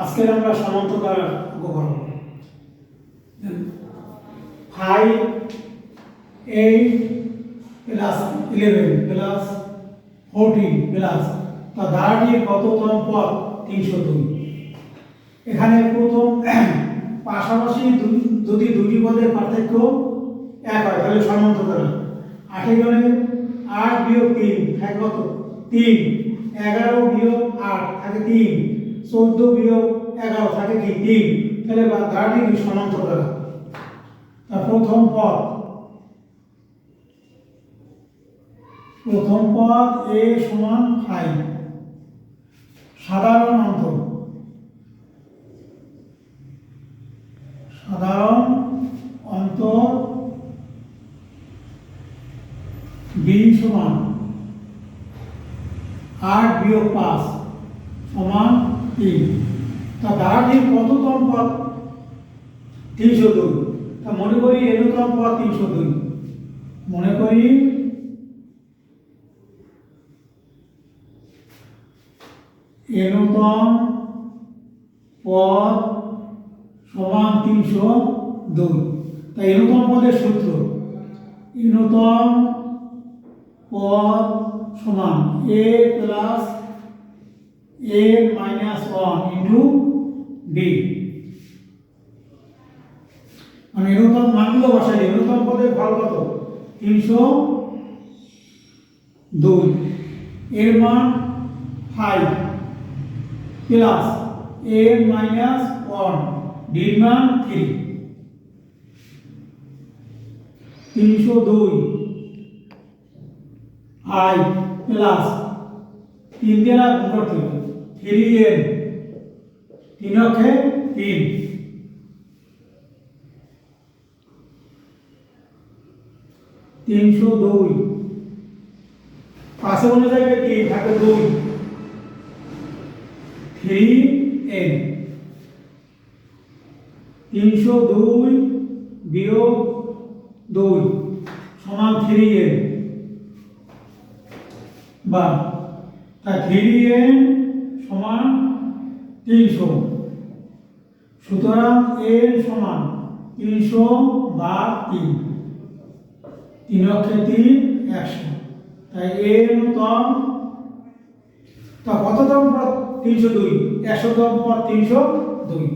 আজকের আমরা সমান্তরাল উপকরণ। Five eight plus eleven plus fourteen plus তা ধারাটির কততম পদ? তিনশো দুই। এখানে প্রথম, পাশাপাশি যদি দুটি পদের পার্থক্য এক হয়, তাহলে সমান্তরাল গেলে আট বিয়োগ তিন থাকে কত? তিন। এগারো বিয়োগ আট থাকে তিন। চোদ্দ বিয়োগ এগারো থাকে কি তিন? তাহলে ধারাটি কি সমান্তরাল। তা প্রথম পদ। প্রথম পদ এ সমান ফাইভ সাধারণ অন্তর। সাধারণ অন্তর বি সমান আট বিয়োগ পাঁচ সমান তিন তা ধারাটির কততম পদ তিনশো দুই। তা মনে করি এনতম পদ তিনশো দুই। মনে করি এনতম পদ সমান তিনশো দুই। তাই এনতম পদের সূত্র? এনতম পদ সমান a plus a minus one into d মানে এনতম মানগুলো বসাই দিই। এনতম পদের ফল কত? তিনশো দুই। এর মান five plus a minus one ডির মান থ্রি তিনশো দুই আই প্লাস তিন দিয়ে গুণ করতে এন তিন। অক্ষে তিন। তিনশো দুই। পাশে বলে যাবে তিন, থাকে দুই। Three n. তিনশো দুই বিয়োগ দুই সমান থ্রি এন। বা তা থ্রি তিনশো সুতরাং এর সমান তিনশো বা তিন। তিন অক্ষে তিন একশো তাই এর তম তা কত তম পর তিনশো দুই? একশো তম পর তিনশো দুই।